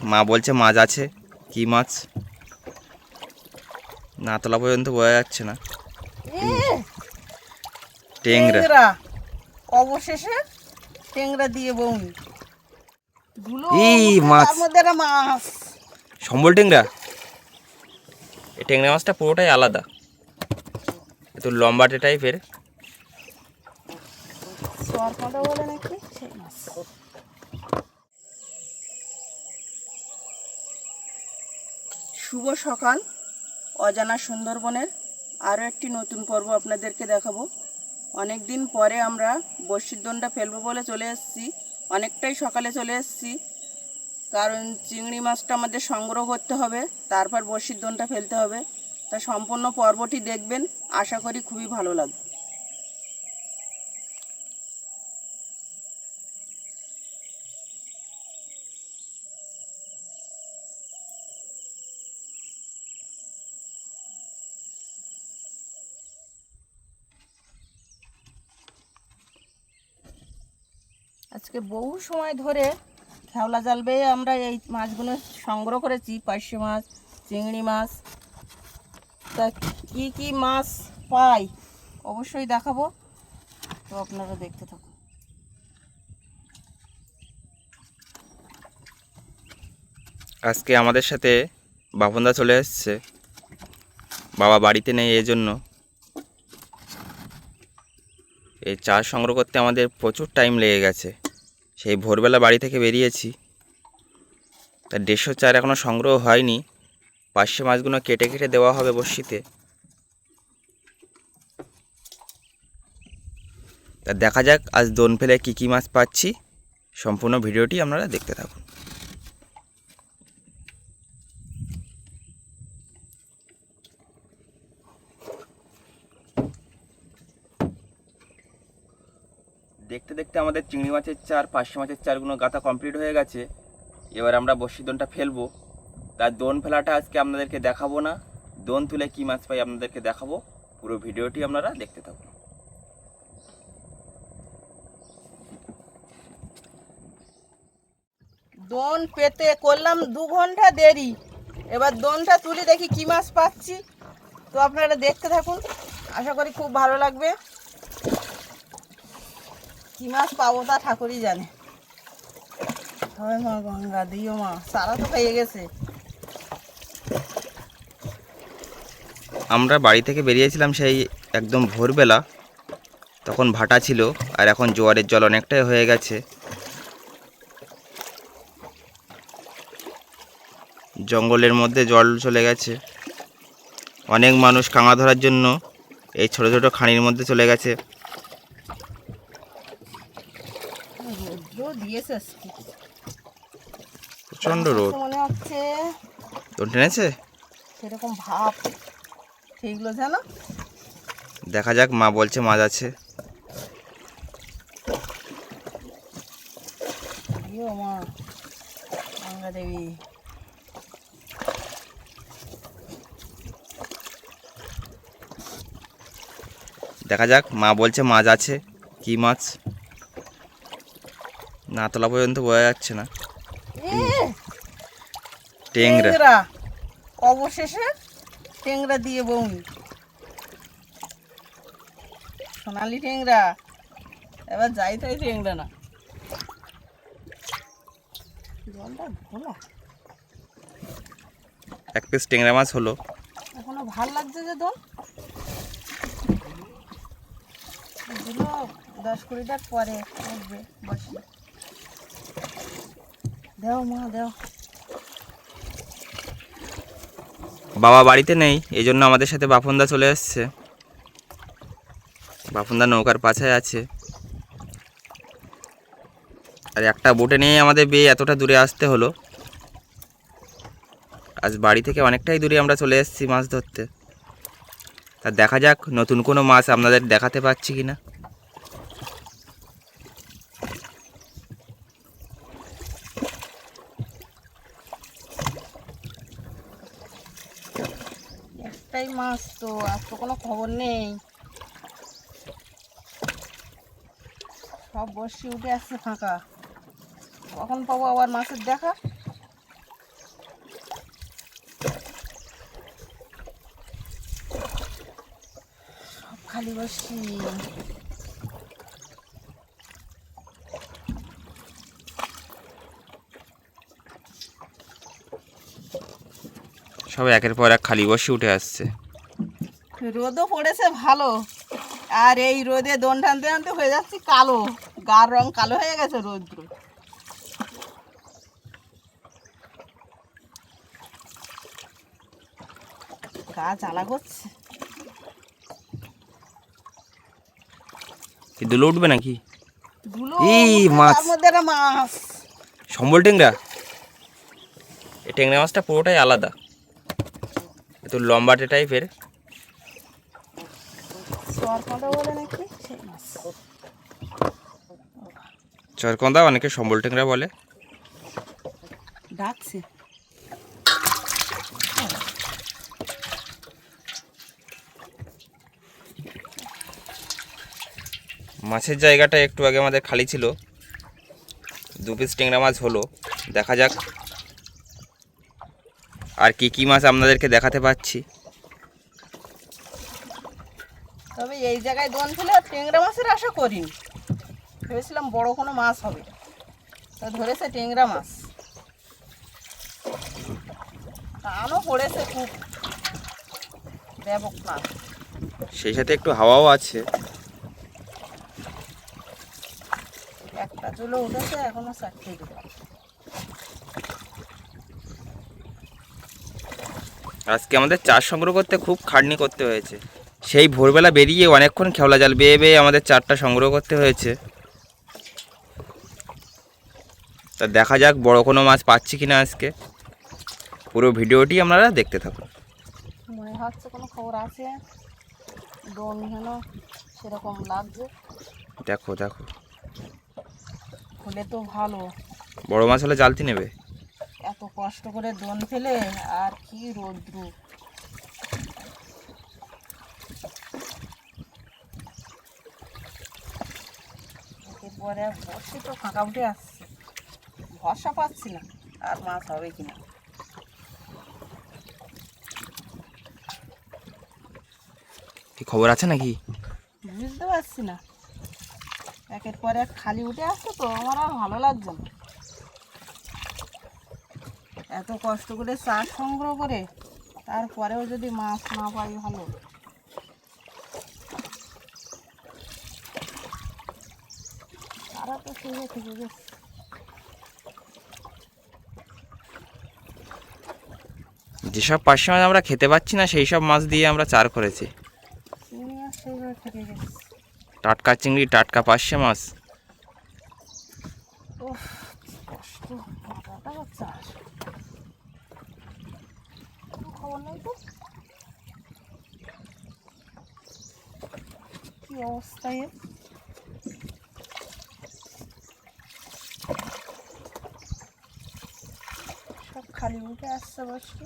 মা বলছে মাছ আছে। কি মাছ? না তোলা পর্যন্ত বোঝা যাচ্ছে না। টেংরা। অবশেষে টেংরা দিয়ে উঠে মাছ। সম্বল টেংরা? এই টেংরা মাছটা পুরোটাই আলাদা। একটু লম্বাটে টাইপের নাকি সেই মাছ শুভ সকাল, অজানা সুন্দরবনের আরও একটি নতুন পর্ব আপনাদেরকে দেখাবো। অনেক দিন পরে আমরা বড়শির দোনটা ফেলব বলে চলে এসেছি, অনেকটাই সকালে চলে এসেছি। কারণ চিংড়ি মাছটা আমাদের সংগ্রহ করতে হবে, তারপর বড়শির দোনটা ফেলতে হবে। তা সম্পূর্ণ পর্বটি দেখবেন, আশা করি খুবই ভালো লাগবে। আজকে বহু সময় ধরে খেওলা জাল বেয়ে আমরা এই মাছগুলো সংগ্রহ করেছি, পার্শে মাছ, চিংড়ি মাছ। তা কি কি মাছ পাই অবশ্যই দেখাবো। তো আপনারা দেখতে থাকুন। আজকে আমাদের সাথে বাপনদা চলে এসছে। বাবা বাড়িতে নেই এই জন্য এই চার সংগ্রহ করতে আমাদের প্রচুর টাইম লেগে গেছে। সেই ভোরবেলা বাড়ি থেকে বেরিয়েছি। তা দেড়শো চার এখনও সংগ্রহ হয়নি। পার্শ্বে মাছগুলো কেটে কেটে দেওয়া হবে বড়শিতে। তা দেখা যাক আজ দোন ফেলে কী কী মাছ পাচ্ছি। সম্পূর্ণ ভিডিওটি আপনারা দেখতে থাকুন। দেখতে দেখতে আমাদের চিংড়ি মাছের চার, পার্শে মাছের চারগুলো গাথা কমপ্লিট হয়ে গেছে। এবার আমরা বসি দোনটা ফেলব। তার দোন ফেলাটা আজকে আপনাদেরকে দেখাবো না। দোন তুলে কী মাছ পাই আপনাদেরকে দেখাবো। পুরো ভিডিওটি আপনারা দেখতে থাকুন। দোন পেতে করলাম দু ঘণ্টা দেরি। এবার দোনটা তুলে দেখি কি মাছ পাচ্ছি। তো আপনারা দেখতে থাকুন। আশা করি খুব ভালো লাগবে। কি মাছ পাবো তা ঠাকুরই জানে। হয় মা গঙ্গা, দিও মা। সারা তো পেয়ে গেছে। আমরা বাড়ি থেকে বেরিয়েছিলাম সেই একদম ভোরবেলা। তখন ভাটা ছিল, আর এখন জোয়ারের জল অনেকটাই হয়ে গেছে। জঙ্গলের মধ্যে জল চলে গেছে। অনেক মানুষ কাঙা ধরার জন্য এই ছোট ছোট খাঁড়ির মধ্যে চলে গেছে। রৌদ্র দিয়েছে আজকে। প্রচণ্ড রোদ। মনে হচ্ছে তোর টেনেছে সেরকম ভাব। সেইগুলো জানো? দেখা যাক মা বলছে মাছ আছে। মা গঙ্গা দেবী। দেখা যাক মা বলছে মাছ আছে। কি মাছ? না তোলা পর্যন্ত বোঝা যাচ্ছে না। টেংরা। অবশেষে টেংরা দিয়ে বউনি সোনালি টেংরা। এবার যাই তাই টেংরা না। জলটা ঘোলা। এক পিস টেংরা মাছ হলো। এখনও ভালো লাগছে যে এগুলো দশ কুড়িটার পরে উঠবে বসে। দেও মা, দেও। বাবা বাড়িতে নেই, এই জন্য আমাদের সাথে বাপনদা চলে এসছে। বাপনদা নৌকার পাছায় আছে। আর একটা বোটে নিয়ে আমাদের বিয়ে এতটা দূরে আসতে হলো। আজ বাড়ি থেকে অনেকটাই দূরে আমরা চলে এসেছি মাছ ধরতে। তা দেখা যাক নতুন কোনো মাছ আপনাদের দেখাতে পাচ্ছি কি না একটাই মাছ তো, আর তো কোনো খবর নেই। সব বসে উঠে আসছে ফাঁকা। কখন পাবো আবার মাছের দেখা? সব খালি বসি। সব একের পর এক খালি বসে উঠে আসছে। রোদও পড়েছে ভালো। আর এই রোদে দন টানতে টানতে হয়ে যাচ্ছে কালো। গার রং কালো হয়ে গেছে রোদ্র। গা জ্বালা করছে। কি দুলো উঠবে নাকি? এই মাছ। সম্বল টেংরা এই টেংরা মাছটা পুরোটাই আলাদা। একটু লম্বাটে টাইপের চরকন্দা অনেকে সম্বল টেংরা বলে। ডাকছে। মাছের জায়গাটা একটু আগে আমাদের খালি ছিল। দু পিস টেংরা মাছ হলো। দেখা যাক। আর কি কি মাছ আপনাদেরকে দেখাতে পাচ্ছি? তবে এই জায়গায় দোন ফেলে আর টেংরা মাছের আশা করিনি। ভেবেছিলাম বড় কোনো মাছ হবে। তা ধরেছে টেংরা মাছ। টানও পড়েছে খুব। ব্যাপক মাছ। সেই সাথে একটু হাওয়াও আছে। একটা চুলো উঠেছে এখনও চারটে আজকে আমাদের চার সংগ্রহ করতে খুব খাটনি করতে হয়েছে। সেই ভোরবেলা বেরিয়ে অনেকক্ষণ খেওলা জাল বেয়ে বেয়ে আমাদের চারটা সংগ্রহ করতে হয়েছে। তা দেখা যাক বড় কোনো মাছ পাচ্ছি কিনা আজকে। পুরো ভিডিওটি আপনারা দেখতে থাকুন। মনে হচ্ছে কোনো খবর আছে? দোন যেন সেরকম লাগছে। দেখো দেখো। হলে তো ভালো। বড় মাছ হলে জালতি নেবে। কষ্ট করে দোন ফেলে আর কি রৌদ্র। আর বসে তো ফাঁকা উঠে আসছে। ভরসা পাচ্ছি না আর মাছ হবে কিনা। খবর আছে নাকি? বুঝতে পারছি না। একের পর এক খালি উঠে আসছে তো আমার আর ভালো লাগছে না। এত কষ্ট করে চাষ সংগ্রহ করে তারপরেও যদি মাছ না পাই ভালো। তারা তো শুয়ে থেকে গেছে। যেসব পার্শে মাছ আমরা খেতে পাচ্ছি না সেই সব মাছ দিয়ে আমরা চার করেছি। টাটকা চিংড়ি টাটকা পার্শে মাছ উফ, কষ্ট মাথাটা চাষ কোনো খবর নেই তো কি অবস্থা এর সব খালি উঠে আসছে বসে।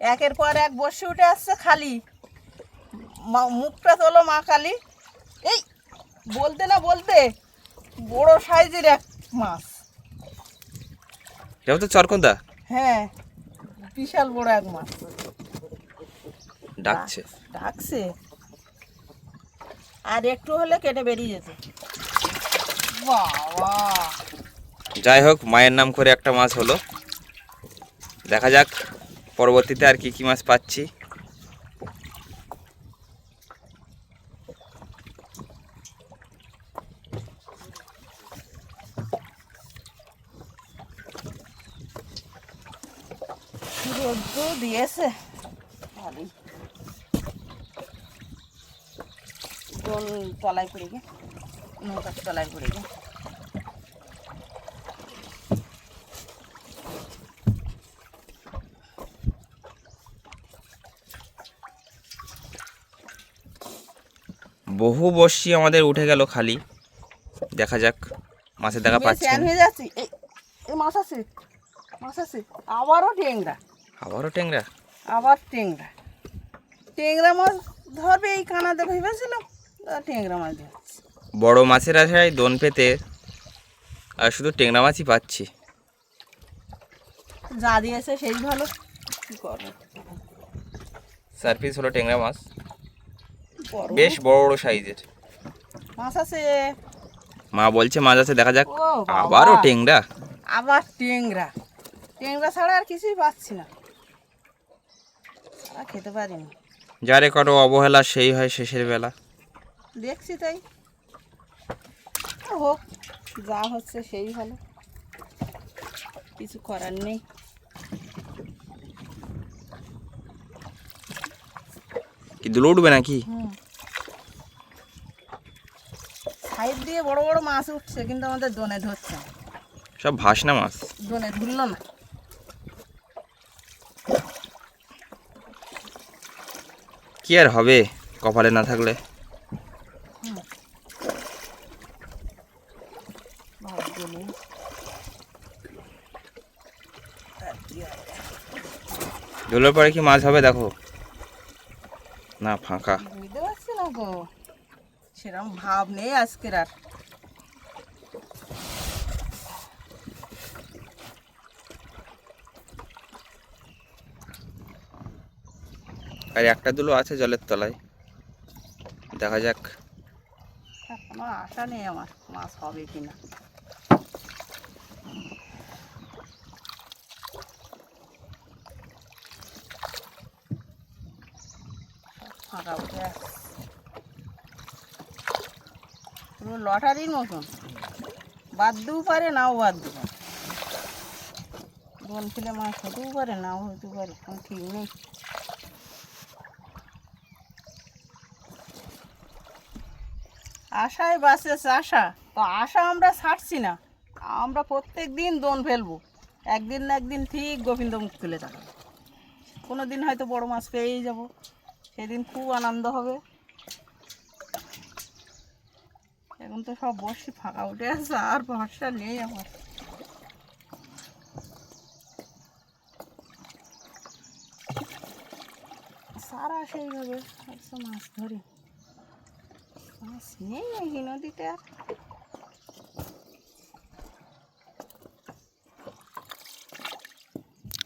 একের পর এক বসে উঠে আসছে খালি। মুখটা তোলো মা কালী এই বলতে না বলতে বড় সাইজের এক মাছ। এটাও তো চরকন্দা? হ্যাঁ বিশাল বড় এক মাছ। ডাকছে। ডাকছে। আর একটু হলে কেটে বেরিয়ে যেত। বাবা। যাই হোক মায়ের নাম করে একটা মাছ হলো। দেখা যাক, পরবর্তীতে আর কি কি মাছ পাচ্ছি। দিয়েছে। ভালোই। তলায় পড়ে গে নৌকার তলায় পড়ে গে বহু বর্ষি আমাদের উঠে গেল খালি। দেখা যাক মাছের দেখা পাচ্ছি মাছ আছে। মাছ আছে। আবারও টেংরা আবারও ট্যাংরা? আবার টেংরা টেংরা মাছ ধরবে এই কানাতে ভেবেছিলাম আর টেংরা মাছ ধরছে। বড় মাছের আশায় দোন পেতে আর শুধু ট্যাংরা মাছই পাচ্ছি। যা দিয়েছে সেই ভালো। কি করব? চার পিস হলো ট্যাংরা মাছ। বেশ বড় বড় সাইজের। মাছ আছে। মা বলছে মাছ আছে দেখা যাক। ও আবারও টেংরা আবার টেংরা টেংরা ছাড়া আর কিছুই পাচ্ছি না। আর খেতে পারিনি যারে করো অবহেলা সেই হয় শেষের বেলা। দেখছি তাই। হোক যা হচ্ছে সেই ভালো কিছু করার নেই। দুলো উঠবে নাকি? সাইড দিয়ে বড় বড় মাছ উঠছে কিন্তু আমাদের দোনে ধরছে। সব ভাসনা মাছ। দোনে ধরলো না। কি আর হবে কপালে না থাকলে? ভাগ্য পরে কি মাছ হবে দেখো। না ফাঁকা। বুঝতে পারছি না গো। সেরকম ভাব নেই আজকের আর। আর একটা দুলো আছে জলের তলায়। দেখা যাক। এখনও আশা নেই আমার মাছ হবে কিনা। ফাঁকা উঠে। পুরো লটারির মতন। বাদতেও পারে, নাও বাদতে পারে। বন ফেলে মাছ হতেও পারে, নাও হতে পারে, কোনো ঠিক নেই। আশায় বাসেছে আশা, তো আশা আমরা ছাড়ছি না। আমরা প্রত্যেক দিন দোন ফেলব। একদিন না একদিন ঠিক গোবিন্দ মুখ তুলে থাকবে। কোনো দিন হয়তো বড় মাছ পেয়েই যাব। সেদিন খুব আনন্দ হবে। এখন তো সব বসি ফাঁকা উঠে আছে আর ভরসা নেই আমার। সারা সেইভাবে একশো মাছ ধরি। মাছ নেই এই নদীতে আর।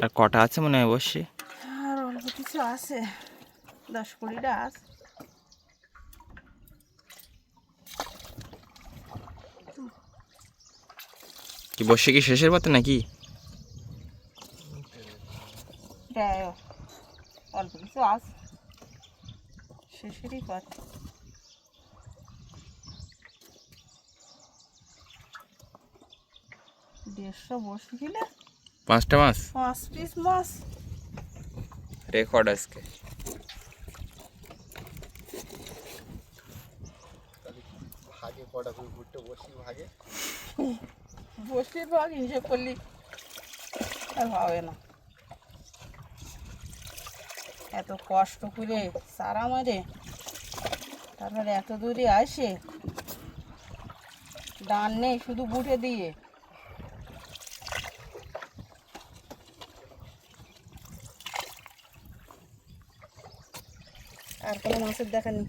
আর কটা আছে মনে হয় অবশ্যই আর অল্প কিছু আছে। দশ কুড়িটা আছে কি বসে কি শেষের পথে নাকি? অল্প কিছু আছে শেষেরই পথ। দেড়শো বসে দিলে পাঁচটা মাছ পাঁচ পিস মাছ রেকর্ড আজকে। বসির ভাগ। হিসেব করলি। আর হবে না। এত কষ্ট করে সারা মারে তারপরে এত দূরে আসে ডান নেই শুধু বুটে দিয়ে। আর কোনো মাছের দেখা নেই।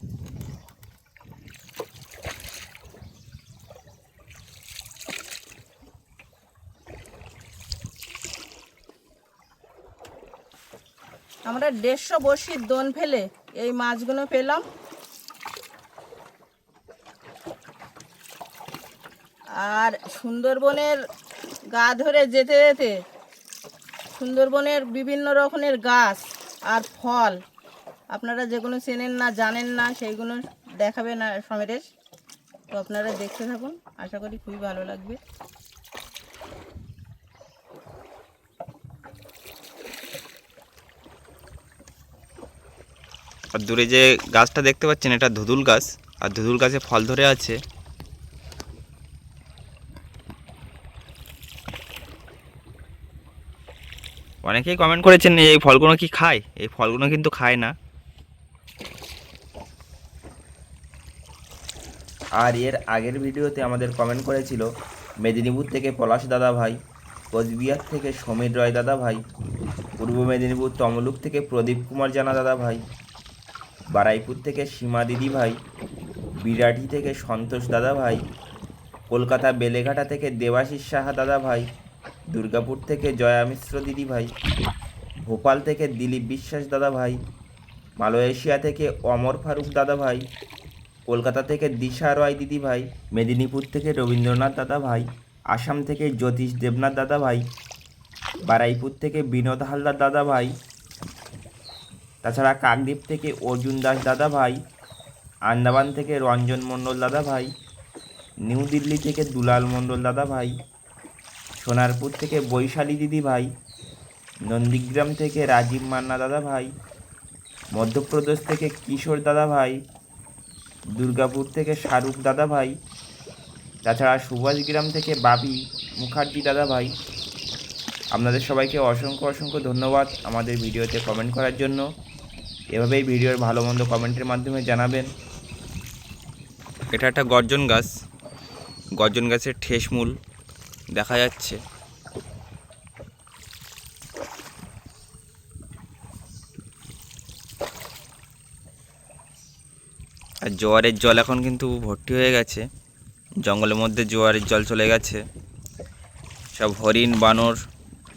আমরা দেড়শো বসির দোন ফেলে এই মাছগুলো পেলাম। আর সুন্দরবনের গা ধরে যেতে যেতে সুন্দরবনের বিভিন্ন রকমের গাছ আর ফল, আপনারা যেগুলো চেনেন না, জানেন না, সেইগুলো দেখাবে না সমেরেশ তো আপনারা দেখতে থাকুন, আশা করি খুবই ভালো লাগবে। আর দূরে যে গাছটা দেখতে পাচ্ছেন, এটা ধুদুল গাছ। আর ধুদুল গাছে ফল ধরে আছে। অনেকেই কমেন্ট করেছেন এই ফলগুলো কি খায়? এই ফলগুলো কিন্তু খায় না। আর এর আগের ভিডিওতে আমাদের কমেন্ট করেছিল, মেদিনীপুর থেকে পলাশ দাদা ভাই, কোচবিহার থেকে সমীর রয় দাদা ভাই, পূর্ব মেদিনীপুর তমলুক থেকে প্রদীপ কুমার জানা দাদা ভাই। বারাইপুর থেকে সীমা দিদি ভাই বিরাটি থেকে সন্তোষ দাদা ভাই, কলকাতা বেলেঘাটা থেকে দেবাশিস সাহা দাদা ভাই, দুর্গাপুর থেকে জয়া মিশ্র দিদি ভাই, ভোপাল থেকে দিলীপ বিশ্বাস দাদা ভাই, মালয়েশিয়া থেকে অমর ফারুক দাদা ভাই, কলকাতা থেকে দিশা রয় দিদি ভাই, মেদিনীপুর থেকে রবীন্দ্রনাথ দাদা ভাই, আসাম থেকে জ্যোতিষ দেবনাথ দাদা ভাই, বারাইপুর থেকে বিনোদ হালদার দাদা ভাই তাছাড়া কাকদ্বীপ থেকে অর্জুন দাস দাদা ভাই, আন্দামান থেকে রঞ্জন মণ্ডল দাদা ভাই, নিউ দিল্লি থেকে দুলাল মণ্ডল দাদা ভাই, সোনারপুর থেকে বৈশালী দিদি ভাই, নন্দীগ্রাম থেকে রাজীব মান্না দাদা ভাই, মধ্যপ্রদেশ থেকে কিশোর দাদা ভাই, দুর্গাপুর থেকে শাহরুখ দাদা ভাই, তাছাড়া সুভাষগ্রাম থেকে বাবি মুখার্জি দাদা ভাই। আপনাদের সবাইকে অসংখ্য অসংখ্য ধন্যবাদ আমাদের ভিডিওতে কমেন্ট করার জন্য। এভাবেই ভিডিওর ভালো মন্দ কমেন্টের মাধ্যমে জানাবেন। এটা একটা গর্জন গাছ। গর্জন গাছের ঠেসমূল দেখা যাচ্ছে। আর জোয়ারের জল এখন কিন্তু ভর্তি হয়ে গেছে। জঙ্গলের মধ্যে জোয়ারের জল চলে গেছে। সব হরিণ, বানর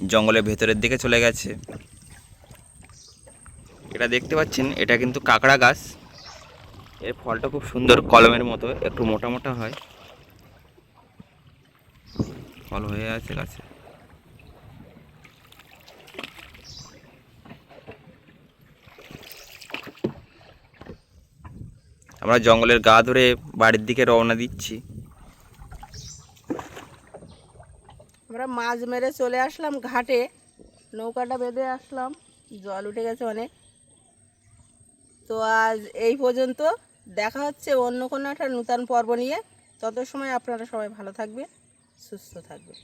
জঙ্গলের ভেতরের দিকে চলে গেছে। এটা দেখতে পাচ্ছেন, এটা কিন্তু কাঁকড়া গাছ। এর ফলটা খুব সুন্দর কলমের মতো, একটু মোটা মোটা হয়। ফল হয়ে আছে গাছে। আমরা জঙ্গলের গা ধরে বাড়ির দিকে রওনা দিচ্ছি। আমরা মাছ মেরে চলে আসলাম ঘাটে, নৌকাটা বেঁধে আসলাম, জল উঠে গেছে অনেক। তো আজ এই পর্যন্ত। দেখা হচ্ছে অন্য কোনো একটা নূতন পর্ব নিয়ে। তত সময় আপনারা সবাই ভালো থাকবে সুস্থ থাকবে